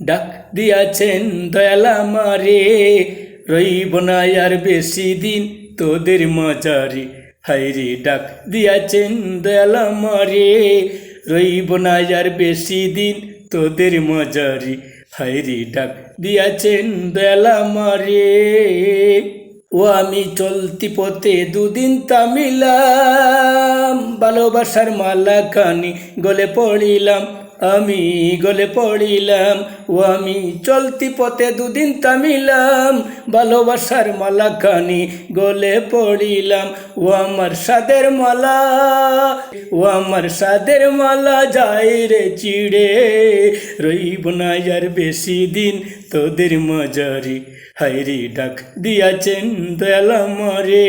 ডাক দিয়াছেন দয়ালা মারে, রইব না আর বেশি দিন তোদের মজারে হাইরে ডাক দিয়াছেন দয়ালা মারে, রইব না আর বেশি দিন তোদের মজারে হাইরে ডাক দিয়াছেন দয়ালা মারে। ও আমি চলতি পথে দুদিন তামিলাম ভালোবাসার মালা খানি গলে পড়িলাম। আমি গলে পড়িলাম, ও আমি চলতি পথে দুদিন তামিলাম ভালোবাসার মালা খানি গলে পড়িলাম, ও আমার সাদের মালা, ও আমার সাদের মালা যাই রে চিড়ে। রইব না আর বেশি দিন তোদের মজারি হাইরি ডাক দিয়াছেন দয়ালা মরে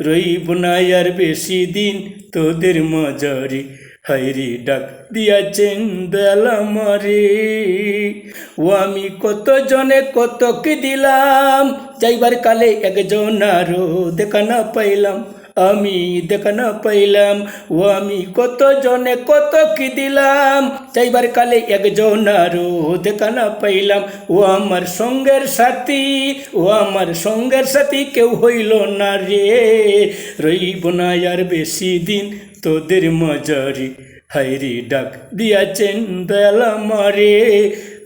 রইব না আর বেশি দিন তোদের মজারি হাইরি ডাক দিয়াছেন দয়ালা মরে ও আমি কত জনে কত কি দিলাম, যাইবার কালে একজন আরও দেখা না পাইলাম। আমি দেখা না পাইলাম, ও আমি কত জনে কত কি দিলাম চাইবার কালে একজন আরও দেখা না পাইলাম। ও আমার সঙ্গের সাথী, ও আমার সঙ্গের সাথী কেউ হইল না রে। রইব না আর বেশি দিন তোদের মজারি হাইরি ডাক দিয়াছেন দয়ালা মারে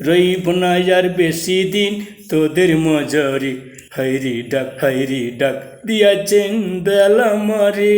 রইব না আর বেশি দিন তোদের মজারি হাইরি ডাক হাইরি ডাক দিয়াছেন দয়ালা মারে